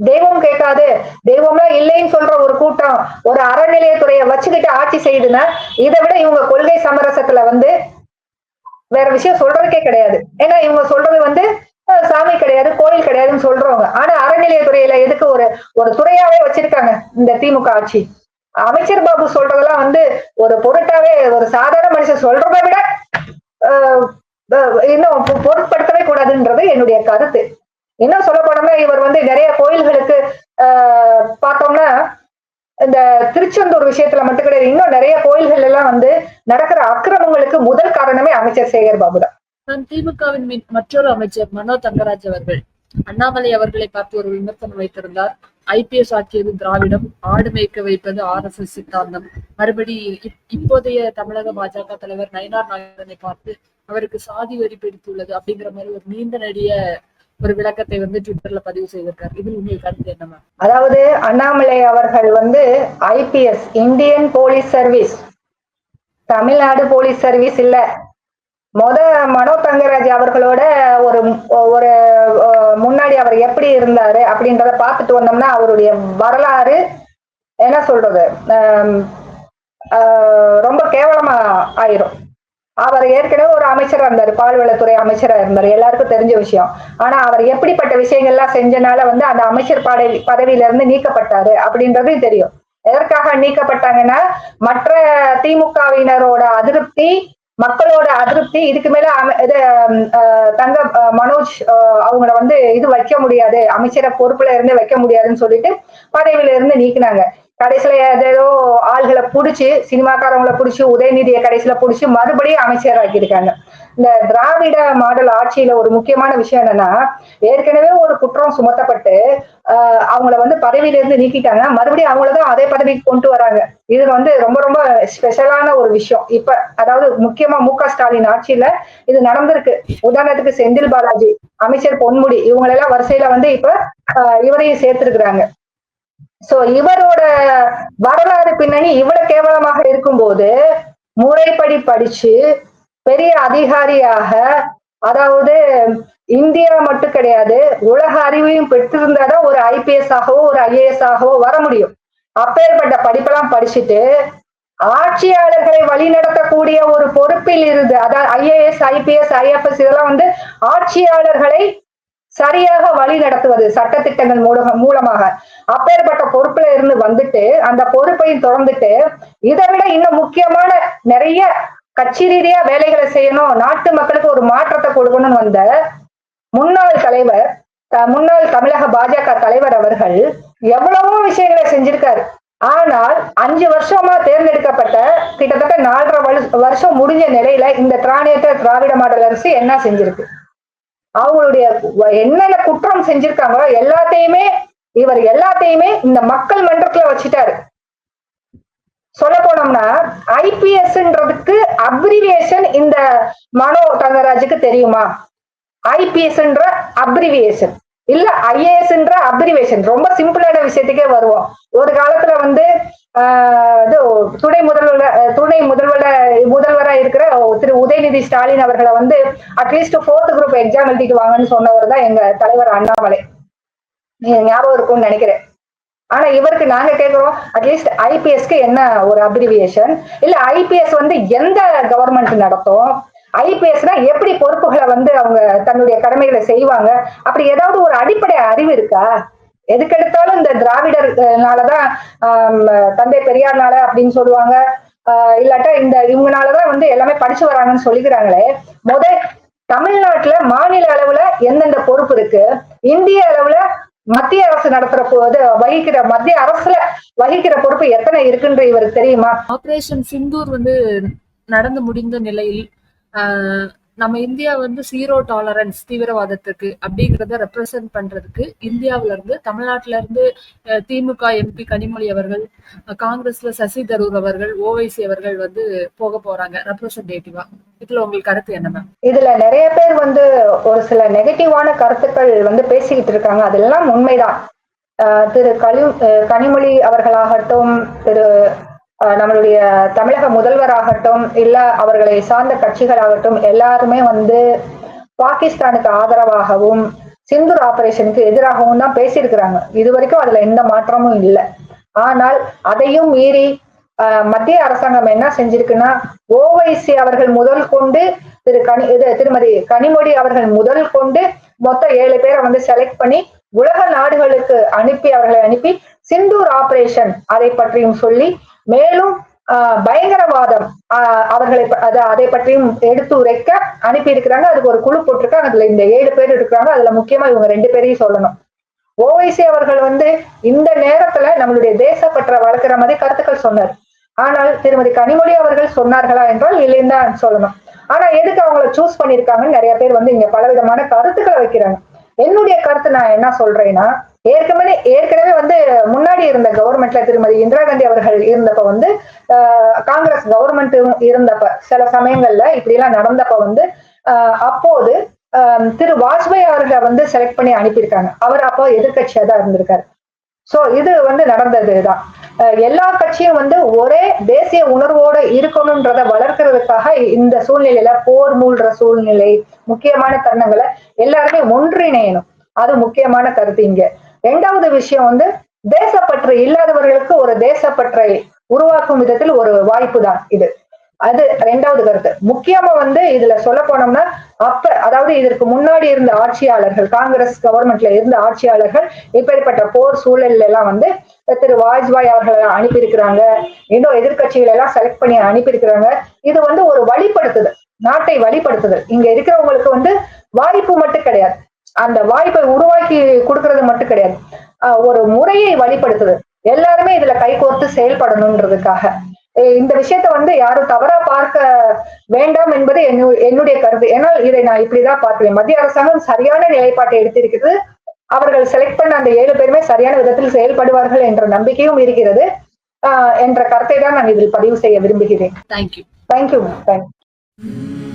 தெய்வம் கேட்காது. தெய்வம்லாம் இல்லைன்னு சொல்ற ஒரு கூட்டம் ஒரு அறநிலையத்துறையை வச்சுக்கிட்டு ஆட்சி செய்யுதுன்னா இதை விட இவங்க கொள்கை சமரசத்துல வந்து வேற விஷயம் சொல்றதுக்கே கிடையாது. ஏன்னா இவங்க சொல்றது வந்து சாமி கிடையாது கோயில் கிடையாதுன்னு சொல்றவங்க. ஆனா அறநிலையத்துறையில எதுக்கு ஒரு ஒரு துறையாவே வச்சிருக்காங்க இந்த திமுக ஆட்சி? அமைச்சர் பாபு சொல்றதெல்லாம் வந்து ஒரு பொருட்டாவே ஒரு சாதாரண மனுஷன் சொல்றதை விட இன்னும் பொ- பொருட்படுத்தவே கூடாதுன்றது என்னுடைய கருத்து. இன்னும் சொல்ல போனோம்னா இவர் வந்து நிறைய கோயில்களுக்கு ஆஹ் பார்த்தோம்னா இந்த திருச்செந்தூர் விஷயத்துல மட்டும் கிடையாது இன்னும் நிறைய கோயில்கள் எல்லாம் வந்து நடக்கிற அக்கிரமங்களுக்கு முதல் காரணமே அமைச்சர் சேகர் பாபு தான். திமுகவின் மற்றொரு அமைச்சர் மனோ தங்கராஜ் அவர்கள். அண்ணாமலை அவர்களை பார்த்து ஒரு விமர்சனம் வைத்திருந்தார். ஐபிஎஸ் ஆக்கியது திராவிடம் ஆடு மேய்க்க வைப்பது ஆர் எஸ் எஸ் சித்தாந்தம். மறுபடி இப்- இப்போதைய தமிழக பாஜக தலைவர் நயனார் நாயகனை பார்த்து அவருக்கு சாதி வரி பிடித்துள்ளது அப்படிங்கிற மாதிரி ஒரு நீண்ட நெடிய ஒரு விளக்கத்தை வந்து ட்விட்டர்ல பதிவு செய்திருக்கார். இதில் உங்கள் கருத்து என்னமா அதாவது அண்ணாமலை அவர்கள் வந்து IPS Indian police service Tamil Nadu police service இல்ல. மொத மனோ தங்கராஜ் அவர்களோட ஒரு ஒரு முன்னாடி அவர் எப்படி இருந்தாரு அப்படின்றத பார்த்துட்டு வந்தோம்னா அவருடைய வரலாறு என்ன சொல்றது? ஆஹ், ரொம்ப கேவலமா ஆயிரும். அவர் ஏற்கனவே ஒரு அமைச்சரா இருந்தார் பால்வளத்துறை அமைச்சரா இருந்தார் எல்லாருக்கும் தெரிஞ்ச விஷயம். ஆனா அவர் எப்படிப்பட்ட விஷயங்கள்லாம் செஞ்சனால வந்து அந்த அமைச்சர் பதவி பதவியில இருந்து நீக்கப்பட்டாரு அப்படின்றது தெரியும். எதற்காக நீக்கப்பட்டாங்கன்னா மற்ற திமுகவினரோட அதிருப்தி மக்களோட அதிருப்தி இதுக்கு மேல இது தங்க அஹ், மனோஜ் அவங்கள வந்து இது வைக்க முடியாது அமைச்சரை பொறுப்புல இருந்து வைக்க முடியாதுன்னு சொல்லிட்டு பதவியில இருந்து நீக்கினாங்க. கடைசியில ஏதேதோ ஆள்களை புடிச்சு சினிமாக்காரங்களை புடிச்சு உதயநிதியை கடைசியில புடிச்சு மறுபடியும் அமைச்சர் ஆக்கியிருக்காங்க. இந்த திராவிட மாடல் ஆட்சியில ஒரு முக்கியமான விஷயம் என்னன்னா ஏற்கனவே ஒரு குற்றம் சுமத்தப்பட்டு ஆஹ் அவங்கள வந்து பதவியில இருந்து நீக்கிட்டாங்க. மறுபடியும் அவங்களதான் அதே பதவிக்கு கொண்டு வராங்க. இது வந்து ரொம்ப ரொம்ப ஸ்பெஷலான ஒரு விஷயம். இப்ப அதாவது முக்கியமா மு க ஸ்டாலின் ஆட்சியில இது நடந்திருக்கு. உதாரணத்துக்கு செந்தில் பாலாஜி அமைச்சர் பொன்முடி இவங்களெல்லாம் வரிசையில வந்து இப்ப இவரையும் சேர்த்திருக்கிறாங்க. சோ இவரோட வரலாறு பின்னணி இவ்வளவு கேவலமாக இருக்கும்போது முறைப்படி படிச்சு பெரிய அதிகாரியாக அதாவது இந்தியா மட்டும் கிடையாது உலக அறிவையும் பெற்றிருந்தாதான் ஒரு ஐபிஎஸ் ஆகவோ ஒரு ஐஏஎஸ் ஆகவோ வர முடியும். அப்பேற்பட்ட படிப்பெல்லாம் படிச்சுட்டு ஆட்சியாளர்களை வழிநடத்தக்கூடிய ஒரு பொறுப்பில் இருந்து அதாவது ஐஏஎஸ் ஐபிஎஸ் ஐஎஃப்எஸ் இதெல்லாம் வந்து ஆட்சியாளர்களை சரியாக வழி நடத்துவது சட்டத்திட்டங்கள் மூலக மூலமாக. அப்பேற்பட்ட பொறுப்புல இருந்து வந்துட்டு அந்த பொறுப்பையும் தொடர்ந்துட்டு இதை விட இன்னும் முக்கியமான நிறைய கட்சி ரீதியா வேலைகளை செய்யணும் நாட்டு மக்களுக்கு ஒரு மாற்றத்தை கொடுக்கணும்னு வந்த முன்னாள் தலைவர் முன்னாள் தமிழக பாஜக தலைவர் அவர்கள் எவ்வளவோ விஷயங்களை செஞ்சிருக்காரு. ஆனால் அஞ்சு வருஷமா தேர்ந்தெடுக்கப்பட்ட கிட்டத்தட்ட நாலரை வருஷம் முடிஞ்ச நிலையில இந்த திராணியத்தை திராவிட மாடல் அரசு என்ன செஞ்சிருக்கு? அவங்களுடைய என்னென்ன குற்றம் செஞ்சிருக்காங்களோ எல்லாத்தையுமே இவர் எல்லாத்தையுமே இந்த மக்கள் மன்றத்துல வச்சுட்டாரு. சொல்ல போனோம்னா ஐபிஎஸ்ன்றதுக்கு அப்ரிவியேஷன் இந்த மனோ தங்கராஜுக்கு தெரியுமா? ஐபிஎஸ்ன்ற அப்ரிவியேஷன் இல்ல ஐஏஎஸ்ன்ற அப்ரிவேஷன் ரொம்ப சிம்பிளான விஷயத்துக்கே வருவோம். ஒரு காலத்துல வந்து இது துணை முதல்வர் துணை முதல்வர முதல்வரா இருக்கிற திரு உதயநிதி ஸ்டாலின் அவர்களை வந்து அட்லீஸ்ட் ஃபோர்த் குரூப் எக்ஸாம் எழுதிட்டு வாங்கன்னு சொன்னவர் தான் எங்க தலைவர் அண்ணாமலை. ஞாபகம் இருக்கும்னு நினைக்கிறேன். ஆனா இவருக்கு நாங்க கேட்கிறோம் அட்லீஸ்ட் ஐபிஎஸ்க்கு என்ன ஒரு அப்ரிவியேஷன் இல்ல ஐபிஎஸ் வந்து எந்த கவர்மெண்ட் நடத்தும்? ஐபிஎஸ்னா எப்படி பொறுப்புகளை வந்து அவங்க தன்னுடைய கடமைகளை செய்வாங்க? அப்படி ஏதாவது ஒரு அடிப்படை அறிவு இருக்கா? எதுக்கெடுத்தாலும் இந்த திராவிடர்னாலதான் தந்தை பெரியார்னால அப்படின்னு சொல்லுவாங்க. ஆஹ் இல்லாட்டா இந்த இவங்கனாலதான் வந்து எல்லாமே படிச்சு வராங்கன்னு சொல்லிக்கிறாங்களே. முத தமிழ்நாட்டுல மாநில அளவுல எந்தெந்த பொறுப்பு இருக்கு? இந்திய அளவுல மத்திய அரசு நடத்துற போது வகிக்கிற மத்திய அரசுல வகிக்கிற பொறுப்பு எத்தனை இருக்குன்ற இவருக்கு தெரியுமா? ஆபரேஷன் சிந்தூர் வந்து நடந்து முடிந்த நிலையில் நம்ம இந்தியா வந்து சீரோ டாலரன்ஸ் தீவிரவாதத்துக்கு அப்படிங்கிறத ரெப்ரசென்ட் பண்றதுக்கு இந்தியாவுல இருந்து தமிழ்நாட்டில இருந்து அஹ், திமுக எம்பி கனிமொழி அவர்கள் காங்கிரஸ்ல சசி தரூர் அவர்கள் ஓவைசி அவர்கள் வந்து போக போறாங்க ரெப்ரசன்டேட்டிவா இதுல உங்களுக்கு கருத்து என்ன மேம் இதுல நிறைய பேர் வந்து ஒரு சில நெகட்டிவான கருத்துக்கள் வந்து பேசிக்கிட்டு இருக்காங்க. அதெல்லாம் உண்மைதான். ஆஹ் திரு கலி கனிமொழி அவர்களாகட்டும் திரு நம்மளுடைய தமிழக முதல்வராகட்டும் இல்ல அவர்களை சார்ந்த கட்சிகளாகட்டும் எல்லாருமே வந்து பாகிஸ்தானுக்கு ஆதரவாகவும் சிந்தூர் ஆபரேஷனுக்கு எதிராகவும் தான் பேசியிருக்கிறாங்க. இது வரைக்கும் அதுல எந்த மாற்றமும் இல்லை. ஆனால் அதையும் மீறி ஆஹ் மத்திய அரசாங்கம் என்ன செஞ்சிருக்குன்னா ஓவைசி அவர்கள் முதல் கொண்டு திரு கனி இது திருமதி கனிமொழி அவர்கள் முதல் கொண்டு மொத்தம் ஏழு பேரை வந்து செலக்ட் பண்ணி உலக நாடுகளுக்கு அனுப்பி அவர்களை அனுப்பி சிந்தூர் ஆபரேஷன் அதை பற்றியும் சொல்லி மேலும் ஆஹ் பயங்கரவாதம் ஆஹ் அவர்களை அது அதை பற்றியும் எடுத்து உரைக்க அனுப்பி இருக்கிறாங்க அதுக்கு ஒரு குழு போட்டிருக்காங்க. அதுல இந்த ஏழு பேர் இருக்கிறாங்க. அதுல முக்கியமா இவங்க ரெண்டு பேரையும் சொல்லணும். ஓவைசி அவர்கள் வந்து இந்த நேரத்துல நம்மளுடைய தேசப்பற்ற வளர்க்கிற மாதிரி கருத்துக்கள் சொன்னார். ஆனால் திருமதி கனிமொழி அவர்கள் சொன்னார்களா என்றால் இல்லைன்னு தான் சொல்லணும். ஆனா எதுக்கு அவங்கள சூஸ் பண்ணிருக்காங்கன்னு நிறைய பேர் வந்து இங்க பலவிதமான கருத்துக்களை வைக்கிறாங்க. என்னுடைய கருத்து நான் என்ன சொல்றேன்னா ஏற்கனவே ஏற்கனவே வந்து முன்னாடி இருந்த கவர்மெண்ட்ல திருமதி இந்திரா காந்தி அவர்கள் இருந்தப்ப வந்து ஆஹ், காங்கிரஸ் கவர்மெண்ட் இருந்தப்ப சில சமயங்கள்ல இப்படி எல்லாம் நடந்தப்ப வந்து ஆஹ், அப்போது ஆஹ், திரு வாஜ்பாய் அவர்களை வந்து செலக்ட் பண்ணி அனுப்பியிருக்காங்க. அவர் அப்போ எதிர்கட்சியா தான் இருந்திருக்காரு. சோ இது வந்து நடந்ததுதான் எல்லா கட்சியும் வந்து ஒரே தேசிய உணர்வோட இருக்கணும்ன்றத வளர்க்கறதுக்காக இந்த சூழ்நிலையில போர் மூழ்ற சூழ்நிலை முக்கியமான தருணங்களை எல்லாருமே ஒன்றிணையணும். அது முக்கியமான கருத்து இங்க. ரெண்டாவது விஷயம் வந்து தேசப்பற்று இல்லாதவர்களுக்கு ஒரு தேசப்பற்றை உருவாக்கும் விதத்தில் ஒரு வாய்ப்பு தான் இது. அது ரெண்டாவது கருத்து. முக்கியமா வந்து இதுல சொல்ல போனோம்னா அப்ப அதாவது இதற்கு முன்னாடி இருந்த ஆட்சியாளர்கள் காங்கிரஸ் கவர்மெண்ட்ல இருந்த ஆட்சியாளர்கள் இப்படிப்பட்ட போர் சூழல்ல எல்லாம் வந்து திரு வாஜ்பாய் அவர்களை அனுப்பியிருக்கிறாங்க. இன்னும் எதிர்கட்சிகளை எல்லாம் செலக்ட் பண்ணி அனுப்பியிருக்கிறாங்க. இது வந்து ஒரு வழிப்படுத்துதல். நாட்டை வழிப்படுத்துதல். இங்க இருக்கிறவங்களுக்கு வந்து வாய்ப்பு மட்டும் கிடையாது. அந்த வாய்ப்பை உருவாக்கி கொடுக்கறது மட்டும் கிடையாது. ஒரு முறையை வழிப்படுத்துதல் எல்லாருமே இதுல கைகோர்த்து செயல்படணுன்றதுக்காக எ- இந்த விஷயத்த வந்து யாரும் தவறா பார்க்க வேண்டாம் என்பது என்னு- என்னுடைய கருத்து. ஏன்னா இதை நான் இப்படிதான் பார்க்கிறேன். மத்திய அரசாங்கம் சரியான நிலைப்பாட்டை எடுத்திருக்கிறது. அவர்கள் செலக்ட் பண்ண அந்த ஏழு பேருமே சரியான விதத்தில் செயல்படுவார்கள் என்ற நம்பிக்கையும் இருக்கிறது. ஆஹ் என்ற கருத்தை தான் நான் இதில் பதிவு செய்ய விரும்புகிறேன். Thank you thank you thank you